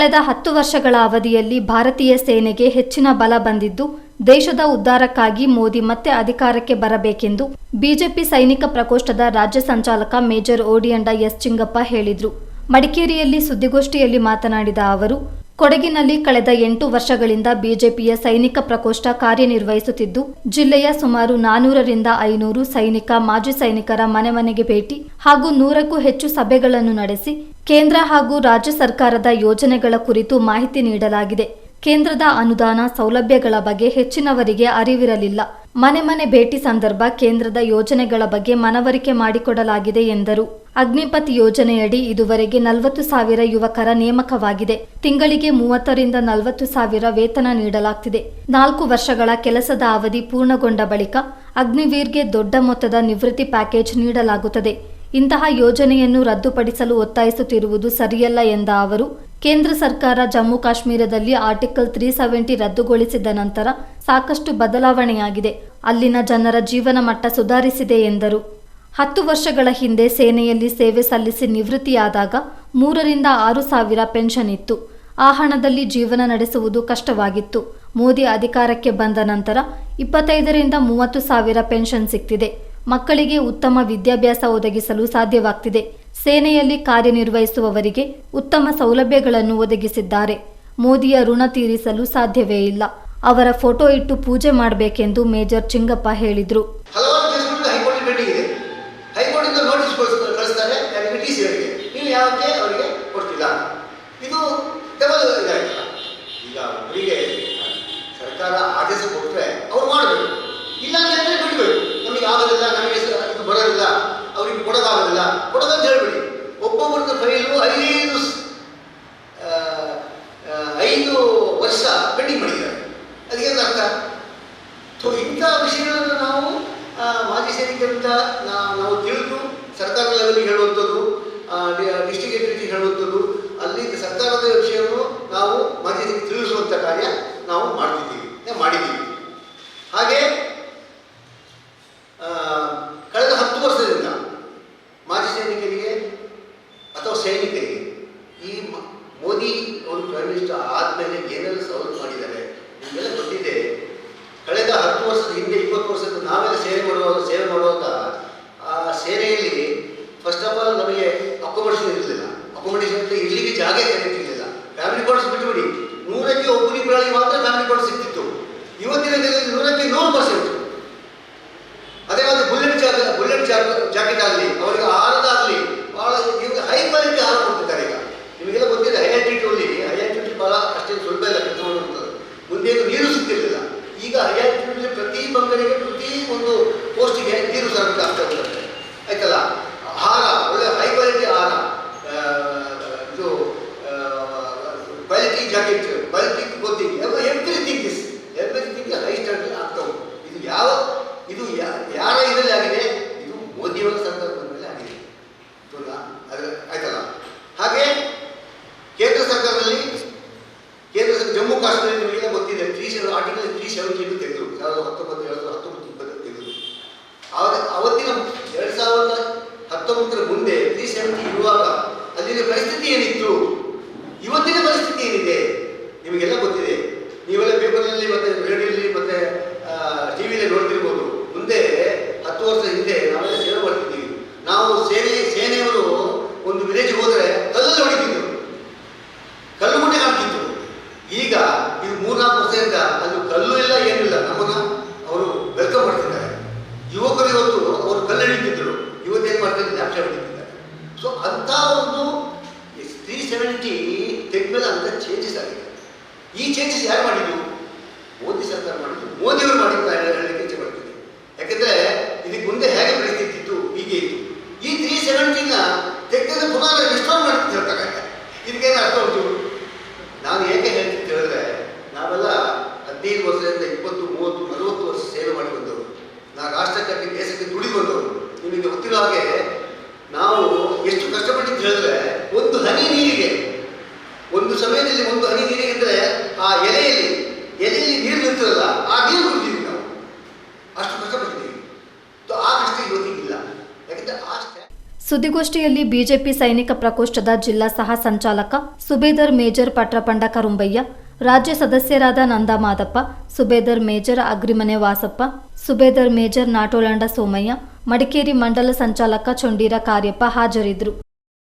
ಕಳೆದ ಹತ್ತು ವರ್ಷಗಳ ಅವಧಿಯಲ್ಲಿ ಭಾರತೀಯ ಸೇನೆಗೆ ಹೆಚ್ಚಿನ ಬಲ ಬಂದಿದ್ದು, ದೇಶದ ಉದ್ಧಾರಕ್ಕಾಗಿ ಮೋದಿ ಮತ್ತೆ ಅಧಿಕಾರಕ್ಕೆ ಬರಬೇಕೆಂದು ಬಿಜೆಪಿ ಸೈನಿಕ ಪ್ರಕೋಷ್ಠದ ರಾಜ್ಯ ಸಂಚಾಲಕ ಮೇಜರ್ ಓಡಿಯಂಡ ಎಸ್ ಚಿಂಗಪ್ಪ ಹೇಳಿದರು. ಮಡಿಕೇರಿಯಲ್ಲಿ ಸುದ್ದಿಗೋಷ್ಠಿಯಲ್ಲಿ ಮಾತನಾಡಿದ ಅವರು, ಕೊಡಗಿನಲ್ಲಿ ಕಳೆದ ಎಂಟು ವರ್ಷಗಳಿಂದ ಬಿಜೆಪಿಯ ಸೈನಿಕ ಪ್ರಕೋಷ್ಠ ಕಾರ್ಯನಿರ್ವಹಿಸುತ್ತಿದ್ದು, ಜಿಲ್ಲೆಯ ಸುಮಾರು ನಾನೂರರಿಂದ ಐನೂರು ಸೈನಿಕ, ಮಾಜಿ ಸೈನಿಕರ ಮನೆ ಮನೆಗೆ ಭೇಟಿ ಹಾಗೂ ನೂರಕ್ಕೂ ಹೆಚ್ಚು ಸಭೆಗಳನ್ನು ನಡೆಸಿ ಕೇಂದ್ರ ಹಾಗೂ ರಾಜ್ಯ ಸರ್ಕಾರದ ಯೋಜನೆಗಳ ಕುರಿತು ಮಾಹಿತಿ ನೀಡಲಾಗಿದೆ. ಕೇಂದ್ರದ ಅನುದಾನ ಸೌಲಭ್ಯಗಳ ಬಗ್ಗೆ ಹೆಚ್ಚಿನವರಿಗೆ ಅರಿವಿರಲಿಲ್ಲ. ಮನೆ ಮನೆ ಭೇಟಿ ಸಂದರ್ಭ ಕೇಂದ್ರದ ಯೋಜನೆಗಳ ಬಗ್ಗೆ ಮನವರಿಕೆ ಮಾಡಿಕೊಡಲಾಗಿದೆ ಎಂದರು. ಅಗ್ನಿಪತ್ ಯೋಜನೆಯಡಿ ಇದುವರೆಗೆ ನಲವತ್ತು ಸಾವಿರ ಯುವಕರ ನೇಮಕವಾಗಿದೆ. ತಿಂಗಳಿಗೆ ಮೂವತ್ತರಿಂದ ನಲವತ್ತು ಸಾವಿರ ವೇತನ ನೀಡಲಾಗ್ತಿದೆ. ನಾಲ್ಕು ವರ್ಷಗಳ ಕೆಲಸದ ಅವಧಿ ಪೂರ್ಣಗೊಂಡ ಬಳಿಕ ಅಗ್ನಿವೀರ್ಗೆ ದೊಡ್ಡ ಮೊತ್ತದ ನಿವೃತ್ತಿ ಪ್ಯಾಕೇಜ್ ನೀಡಲಾಗುತ್ತದೆ. ಇಂತಹ ಯೋಜನೆಯನ್ನು ರದ್ದುಪಡಿಸಲು ಒತ್ತಾಯಿಸುತ್ತಿರುವುದು ಸರಿಯಲ್ಲ ಎಂದ ಅವರು, ಕೇಂದ್ರ ಸರ್ಕಾರ ಜಮ್ಮು ಕಾಶ್ಮೀರದಲ್ಲಿ ಆರ್ಟಿಕಲ್ ತ್ರೀ ಸೆವೆಂಟಿ ರದ್ದುಗೊಳಿಸಿದ ನಂತರ ಸಾಕಷ್ಟು ಬದಲಾವಣೆಯಾಗಿದೆ. ಅಲ್ಲಿನ ಜನರ ಜೀವನ ಮಟ್ಟ ಸುಧಾರಿಸಿದೆ ಎಂದರು. ಹತ್ತು ವರ್ಷಗಳ ಹಿಂದೆ ಸೇನೆಯಲ್ಲಿ ಸೇವೆ ಸಲ್ಲಿಸಿ ನಿವೃತ್ತಿಯಾದಾಗ ಮೂರರಿಂದ ಆರು ಸಾವಿರ ಪೆನ್ಷನ್ ಇತ್ತು. ಆ ಹಣದಲ್ಲಿ ಜೀವನ ನಡೆಸುವುದು ಕಷ್ಟವಾಗಿತ್ತು. ಮೋದಿ ಅಧಿಕಾರಕ್ಕೆ ಬಂದ ನಂತರ ಇಪ್ಪತ್ತೈದರಿಂದ ಮೂವತ್ತು ಸಾವಿರ ಪೆನ್ಷನ್ ಸಿಗ್ತಿದೆ ಮಕ್ಕಳಿಗೆ ಉತ್ತಮ ವಿದ್ಯಾಭ್ಯಾಸ ಒದಗಿಸಲು ಸಾಧ್ಯವಾಗ್ತಿದೆ. ಸೇನೆಯಲ್ಲಿ ಕಾರ್ಯನಿರ್ವಹಿಸುವವರಿಗೆ ಉತ್ತಮ ಸೌಲಭ್ಯಗಳನ್ನು ಒದಗಿಸಿದ್ದಾರೆ. ಮೋದಿಯ ಋಣ ತೀರಿಸಲು ಸಾಧ್ಯವೇ ಇಲ್ಲ. ಅವರ ಫೋಟೋ ಇಟ್ಟು ಪೂಜೆ ಮಾಡಬೇಕೆಂದು ಮೇಜರ್ ಚಿಂಗಪ್ಪ ಹೇಳಿದರು. ಹೈಕೋರ್ಟ್ ಹೈಕೋರ್ಟ್ ಪೆಂಡಿಂಗ್ ಇದೆ ಹೈಕೋರ್ಟಿಂದ ನೋಟಿಸ್ ಕಳಿಸ್ತಾರೆ ಯಾರಿಗೆ ಟಿ ಸಿ ಅವರಿಗೆ ನೀವು ಯಾಕೆ ಅವರಿಗೆ ಕೊಡ್ತಿಲ್ಲ ಇದು ಡಬಲ್ ಇದಾಯ್ತಲ್ಲ ಈಗ ಅವರಿಗೆ ಸರ್ಕಾರ ಆದೇಶ ಕೊಟ್ಟರೆ ಅವ್ರು ಮಾಡಬೇಕು ಇಲ್ಲ ಅಂತಂದ್ರೆ ಬಿಡಬೇಕು ನಮಗೆ ಆಗೋದಿಲ್ಲ ನಮಗೆ ಸ- ಇದು ಬರೋದಿಲ್ಲ ಕೊಡೋದಾಗೋದಿಲ್ಲ ಕೊಡೋದಂತ ಹೇಳ್ಬಿಡಿ. ಒಬ್ಬೊಬ್ಬರದ್ದು ಫೈಲು ಐದು ಐದು ವರ್ಷ ಪೆಂಡಿಂಗ್ ಮಾಡಿದ್ದಾರೆ. ಅದಕ್ಕೇನು ಅರ್ಥ? ಸೊ ಇಂಥ ವಿಷಯಗಳನ್ನು ನಾವು ಮಾಜಿ ಸೈನಿಕರಿಂದ ನಾವು ತಿಳಿದು, ಸರ್ಕಾರ ಲೆವೆಲ್ಗೆ ಹೇಳುವಂಥದ್ದು ಡಿಸ್ಟಿಕ್ ಹೇಳುವಂಥದ್ದು ಅಲ್ಲಿ ಸರ್ಕಾರದ ವಿಷಯವನ್ನು ನಾವು ಮಾಜಿ ತಿಳಿಸುವಂಥ ಕಾರ್ಯ ನಾವು ಮಾಡ್ತಿದ್ದೀವಿ ಏ, ಮಾಡಿದ್ದೀವಿ ಹಾಗೆ ಆ, ಕಳೆದ ಹತ್ತು ವರ್ಷದಿಂದ ಮಾಜಿ ಸೈನಿಕರಿಗೆ ಸೈನಿಕರಿಗೆ ಈ ಮೋದಿ ಅವರು ಪ್ರೈಮ್ ಮಿನಿಸ್ಟರ್ ಆದಮೇಲೆ ಏನೆಲ್ಲ ಸವಲತ್ತು ಮಾಡಿದ್ದಾರೆ ನಿಮಗೆಲ್ಲ ಗೊತ್ತಿದೆ. ಕಳೆದ ಹತ್ತು ವರ್ಷದ ಹಿಂದೆ ಇಪ್ಪತ್ತು ವರ್ಷದ ನಾವೆಲ್ಲ ಸೇವೆ ಮಾಡುವಾಗ ಸೇವೆ ಮಾಡುವಾಗ, ಆ ಸೇನೆಯಲ್ಲಿ ಫಸ್ಟ್ ಆಫ್ ಆಲ್ ನಮಗೆ ಅಕೊಮಡೇಷನ್ ಇರಲಿಲ್ಲ. ಅಕೊಮಡೇಷನ್ ಇಲ್ಲಿಗೆ ಜಾಗ ಇರಲಿಲ್ಲ ಫ್ಯಾಮಿಲಿ ಕೋರ್ಸ್ ಬಿಟ್ಟುಬಿಡಿ. ನೂರಕ್ಕೆ ಒಬ್ಬರಿಬ್ಬರಲ್ಲಿ ಮಾತ್ರ ಫ್ಯಾಮಿಲಿ ಕೋರ್ಸ್ ಸಿಗ್ತಿತ್ತು. ಇವತ್ತಿನ ದಿನದಲ್ಲಿ ನೂರಕ್ಕೆ ನೂರು ಪರ್ಸೆಂಟ್ ಅದೇ ಒಂದು ಬುಲೆಟ್ ಜಾಗ, ಬುಲೆಟ್ ಜಾಕೆಟ್ ಆಗಲಿ ಅವರಿಗೆ ಆಹಾರದಾಗಲಿ ಬಹಳ ಇವಾಗ ಹೈ ಕ್ವಾಲಿಟಿ ಆಹಾರ ಕೊಡ್ತಿದ್ದಾರೆ ಈಗ ನಿಮಗೆಲ್ಲ ಗೊತ್ತಿದೆ ಹೈ ಆಲ್ಟಿಟ್ಯೂಡಲ್ಲಿ ಹೈ ಆಲ್ಟಿಟ್ಯೂಡ್ ಬಹಳ ಅಷ್ಟೇ ಸುಲಭ ಇಲ್ಲ ಕೆಲಸ ಮಾಡುವಂಥದ್ದು ಮುಂದೆ ಏನು ನೀರು ಸಿಗ್ತಿರ್ಲಿಲ್ಲ ಈಗ ಹೈ ಆಲ್ಟಿಟ್ಯೂಡಲ್ಲಿ ಪ್ರತಿ ಬಂಗರಿಗೆ ಪ್ರತಿ ಒಂದು ಪೋಸ್ಟಿಗೆ ನೀರು ಸರಬರಾಜು ಆಗ್ತಾ ಹೋಗುತ್ತೆ ಆಯ್ತಲ್ಲ ಆಹಾರ ಒಳ್ಳೆ ಹೈ ಕ್ವಾಲಿಟಿ ಆಹಾರ ಆ, ಇದು ಜಾಕೆಟ್ ಕ್ವಾಲಿಟಿ ಎಲ್ಲ everything is everything high standard ಆಗ್ತಾ ಇದು ಯಾವ, ಇದು ಯಾರ ಇದರಲ್ಲಿ ಆಗಿದೆ? ಇದು ಮೋದಿಯವರ ಸಂದರ್ಭದಲ್ಲಿ ಆಗಿದೆ. ಆಯ್ತಲ್ಲ? ಹಾಗೆ ಕೇಂದ್ರ ಸರ್ಕಾರದಲ್ಲಿ, ಕೇಂದ್ರ ಜಮ್ಮು ಕಾಶ್ಮೀರ ನಿಮಗೆಲ್ಲ ಗೊತ್ತಿದೆ three seven article three seventy ತೆಗೆದು ಸಾವಿರದ ಹತ್ತೊಂಬತ್ತು, ಎರಡು ಸಾವಿರದ ಹತ್ತೊಂಬತ್ತು ಇಪ್ಪತ್ತು ತೆಗೆದು ಆವಾಗ ಅವತ್ತಿನ ಎರಡು ಸಾವಿರದ ಹತ್ತೊಂಬತ್ತರ ಮುಂದೆ ತ್ರೀ ಸೆವೆಂಟಿ ಇರುವಾಗ ಅಲ್ಲಿನ ಪರಿಸ್ಥಿತಿ ಏನಿತ್ತು? ಇವತ್ತಿನ ಪರಿಸ್ಥಿತಿ ಏನಿದೆ? ನಿಮಗೆಲ್ಲ ಗೊತ್ತಿದೆ. ನೀವೆಲ್ಲ ಪೇಪರ್ನಲ್ಲಿ ಮತ್ತೆ ರೇಡಿಯೋಲಿ ಮತ್ತೆ ಟಿ ವಿಲಿ ನೋಡ್ತಿರ್ಬೋದು. ಮುಂದೆ ಹತ್ತು ವರ್ಷ ಹಿಂದೆ ನಾವೆಲ್ಲ ಸೇವೆ ಮಾಡ್ತಿದ್ದೀವಿ. ನಾವು ಸೇನೆ ಸೇನೆಯವರು ಒಂದು ವಿಲೇಜ್ ಹೋದರೆ ಕಲ್ಲಲ್ಲಿ ಹೊಡಿತಿದ್ರು. ಕಲ್ಲು ಮುಂದೆ ಕಾಣ್ತಿತ್ತು ಈಗ ಇದು ಮೂರ್ನಾಲ್ಕು ವರ್ಷದಿಂದ ಅದು ಕಲ್ಲು ಇಲ್ಲ ಏನಿಲ್ಲ ನಮ್ಮನ್ನ ಅವರು ವೆಲ್ಕಮ್ ಮಾಡ್ತಿದ್ದಾರೆ. ಯುವಕರು ಇವತ್ತು ಅವರು ಕಲ್ಲು ಹಿಡಿತಿದ್ರು. ಇವತ್ತೇನು ಮಾಡ್ತಾರೆ ಲ್ಯಾಪ್ಟಾಪ್ ಹಿಡಿತಿದ್ದಾರೆ. ಸೊ ಅಂಥ ಒಂದು ತ್ರೀ ಸೆವೆಂಟಿ ತೆಗೆದ್ಮೇಲೆ ಅಂತ ಚೇಂಜಸ್ ಆಗಿದೆ ಈ ಚೇಂಜಸ್ ಯಾರು ಮಾಡಿದ್ದು? ಮೋದಿ ಸರ್ಕಾರ ಮಾಡಿದ್ದು. ಮೋದಿಯವರು ಮಾಡಿದ್ದಾರೆ ಹೇಳಲಿಕ್ಕೆ ಇಚ್ಛೆ ಪಡ್ತೀನಿ ಯಾಕಂದ್ರೆ ಇದಕ್ಕೆ ಮುಂದೆ ಹೇಗೆ ಪರಿಸ್ಥಿತಿ ಹೀಗೆ ಇತ್ತು. ಈ ತ್ರೀ ಸೆವೆಂಟಿನ ತೆಗೆದು ಪುನಃ ರಿಸ್ಟೋರ್ ಮಾಡಿ ಹೇಳ್ತಾರೆ ಇದಕ್ಕೇನು ಅರ್ಥ ಉಂಟು? ನಾನು ಏಕೆ ಹೇಳ್ತೀನಿ ಹೇಳಿದ್ರೆ ನಾವೆಲ್ಲ ಹದಿನೈದು ವರ್ಷದಿಂದ ಇಪ್ಪತ್ತು, ಮೂವತ್ತು, ನಲವತ್ತು ವರ್ಷ ಸೇವೆ ಮಾಡಿ ಬಂದವರು. ನಾ ರಾಷ್ಟ್ರಕ್ಕಾಗಿ ದೇಶಕ್ಕೆ ದುಡಿ ಬಂದವರು. ನಿಮಗೆ ಗೊತ್ತಿರೋ ಹಾಗೆ, ನಾವು ಎಷ್ಟು ಕಷ್ಟಪಟ್ಟಿದ್ದು ಹೇಳಿದ್ರೆ, ಒಂದು ಹನಿ ನೀರಿಗೆ, ಒಂದು ಸಮಯದಲ್ಲಿ ಒಂದು ಹನಿ ನೀರಿಗೆ ಆ ಎಲೆಯಲ್ಲಿ ಎಲೆಯಲ್ಲಿ ನೀರು ನಿಂತಿರಲ್ಲ ಆ ನೀರು ಕುಡಿದೀವಿ ನಾವು. ಅಷ್ಟು ಕಷ್ಟಪಟ್ಟಿದ್ದೀವಿ. ಸೊ ಆ ಕಷ್ಟ ಆ ಸುದ್ದಿಗೋಷ್ಠಿಯಲ್ಲಿ ಬಿಜೆಪಿ ಸೈನಿಕ ಪ್ರಕೋಷ್ಠದ ಜಿಲ್ಲಾ ಸಹ ಸಂಚಾಲಕ ಸುಬೇದರ್ ಮೇಜರ್ ಪಟ್ರಪಂಡ ಕರುಂಬಯ್ಯ, ರಾಜ್ಯ ಸದಸ್ಯರಾದ ನಂದಾ ಮಾದಪ್ಪ, ಸುಬೇದರ್ ಮೇಜರ್ ಅಗ್ರಿಮನೆ ವಾಸಪ್ಪ, ಸುಬೇದರ್ ಮೇಜರ್ ನಾಟೋಲಂಡ ಸೋಮಯ್ಯ, ಮಡಿಕೇರಿ ಮಂಡಲ ಸಂಚಾಲಕ ಚೊಂಡೀರ ಕಾರ್ಯಪ್ಪ ಹಾಜರಿದ್ದರು.